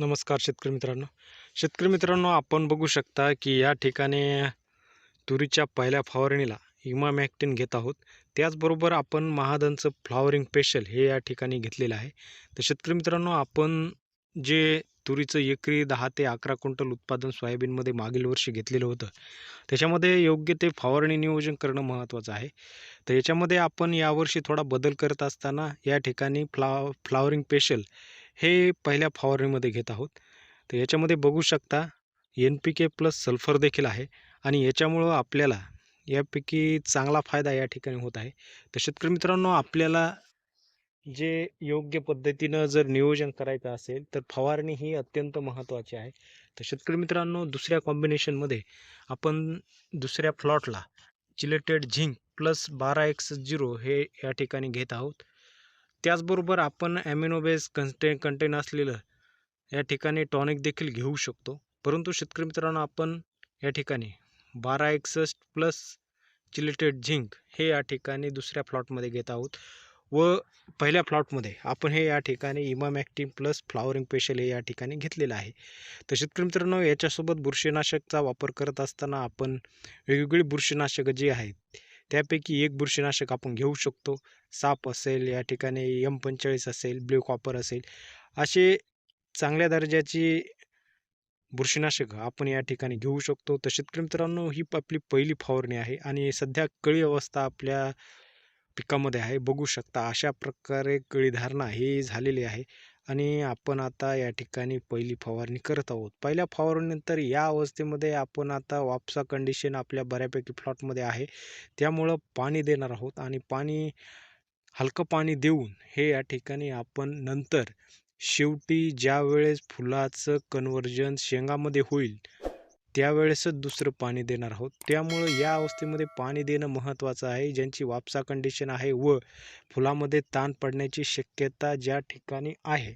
नमस्कार शेतकरी मित्रांनो. शेतकरी मित्रांनो आपण बघू शकता की या ठिकाणी तुरीच्या पहिल्या फवारणीला इमामॅक्टिन घेत आहोत. त्याचबरोबर आपण महादनचं फ्लॉवरिंग पेशल हे या ठिकाणी घेतलेलं आहे. तर शेतकरी मित्रांनो आपण जे तुरीचं एकरी दहा ते अकरा क्विंटल उत्पादन सोयाबीनमध्ये मागील वर्षी घेतलेलं होतं त्याच्यामध्ये योग्य ते फवारणी नियोजन करणं महत्त्वाचं आहे. तर याच्यामध्ये आपण यावर्षी थोडा बदल करत असताना या ठिकाणी फ्लाव फ्लावरिंग पेशल हे पहिल्या फवारणीमध्ये घेत आहोत. तर याच्यामध्ये बघू शकता N P K plus sulphur देखील आहे आणि याच्यामुळं आपल्याला यापैकी चांगला फायदा या ठिकाणी होत आहे. तर शेतकरी मित्रांनो आपल्याला जे योग्य पद्धतीनं जर नियोजन करायचं असेल तर फवारणी ही अत्यंत महत्त्वाची आहे. तर शेतकरी मित्रांनो दुसऱ्या कॉम्बिनेशनमध्ये आपण दुसऱ्या फ्लॉटला चिलेटेड झिंक प्लस बारा एक्स झिरो हे या ठिकाणी घेत आहोत. त्याचबरोबर आपण ॲमिनो बेस कंटे कंटेन असलेलं या ठिकाणी टॉनिक देखील घेऊ शकतो. परंतु शेतकरी मित्रांनो आपण या ठिकाणी बारा एकसष्ट प्लस चिलेटेड झिंक हे या ठिकाणी दुसऱ्या फ्लॉटमध्ये घेत आहोत. व पहिल्या प्लॉटमध्ये आपण हे या ठिकाणी इमामॅक्टिन प्लस फ्लॉवरिंग पेशल हे या ठिकाणी घेतलेलं आहे. तर शेतकरी मित्रांनो याच्यासोबत बुरशीनाशकचा वापर करत असताना आपण वेगवेगळी बुरशीनाशकं जी आहेत त्यापैकी एक बुरशीनाशक आपण घेऊ शकतो. साप असेल या ठिकाणी एम पंचेचाळीस असेल ब्ल्यू कॉपर असेल असे चांगल्या दर्जाची बुरशीनाशक आपण या ठिकाणी घेऊ शकतो. तर शेतकरी मित्रांनो ही आपली पहिली फवारणी आहे आणि सध्या कळी अवस्था आपल्या पिकामध्ये आहे. बघू शकता अशा प्रकारे कळीधारणा ही झालेली आहे. आणि आपण आता या ठिकाणी पहिली फवारणी करत आहोत. पहिल्या फवारणीनंतर या अवस्थेमध्ये आपण आता वापसा कंडिशन आपल्या बऱ्यापैकी प्लॉटमध्ये आहे. त्यामुळं पाणी देणार आहोत आणि पाणी हलकं पाणी देऊन हे या ठिकाणी आपण नंतर शेवटी ज्या वेळेस फुलाचं कन्वर्जन शेंगामध्ये होईल त्यावेळेसच दुसरं पाणी देणार आहोत. त्यामुळं या अवस्थेमध्ये पाणी देणं महत्त्वाचं आहे. ज्यांची वापसा कंडिशन आहे व फुलामध्ये ताण पडण्याची शक्यता ज्या ठिकाणी आहे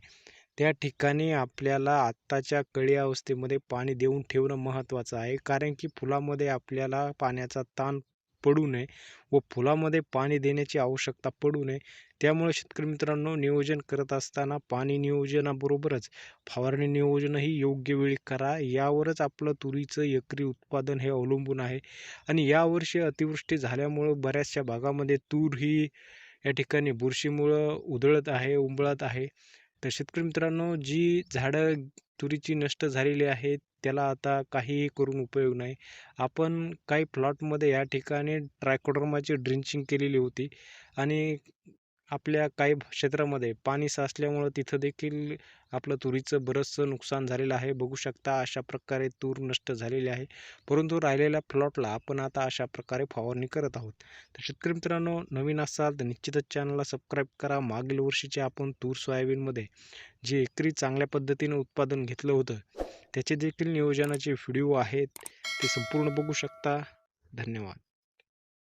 त्या ठिकाणी आपल्याला आत्ताच्या कळी अवस्थेमध्ये पाणी देऊन ठेवणं महत्त्वाचं आहे. कारण की फुलामध्ये आपल्याला पाण्याचा ताण पडू नये व फुलामध्ये पाणी देण्याची आवश्यकता पडू नये. त्यामुळे शेतकरी मित्रांनो नियोजन करत असताना पाणी नियोजनाबरोबरच फवारणी नियोजनही योग्य वेळी करा. यावरच आपलं तुरीचं एकरी उत्पादन हे अवलंबून आहे. आणि यावर्षी अतिवृष्टी झाल्यामुळं बऱ्याचशा भागामध्ये तूर ही या ठिकाणी बुरशीमुळं उधळत आहे उंबळत आहे. तर शेतकरी मित्रांनो जी झाडं तुरीची नष्ट झालेली आहेत त्याला आता काहीही करून उपयोग नाही. आपण काही प्लॉटमध्ये या ठिकाणी ट्रायकोडर्माची ड्रिंचिंग केलेली होती आणि आपल्या काही क्षेत्रामध्ये पाणी साचल्यामुळं तिथं देखील आपलं तुरीचं बरंचसं नुकसान झालेलं आहे. बघू शकता अशा प्रकारे तूर नष्ट झालेली आहे. परंतु राहिलेल्या प्लॉटला आपण आता अशा प्रकारे फवारणी करत आहोत. तर शेतकरी मित्रांनो नवीन असाल तर निश्चितच चॅनलला सबस्क्राईब करा. मागील वर्षीचे आपण तूर सोयाबीनमध्ये जे एकरी चांगल्या पद्धतीनं उत्पादन घेतलं होतं त्याचे देखील नियोजनाचे व्हिडिओ आहेत. ते संपूर्ण बघू शकता. धन्यवाद.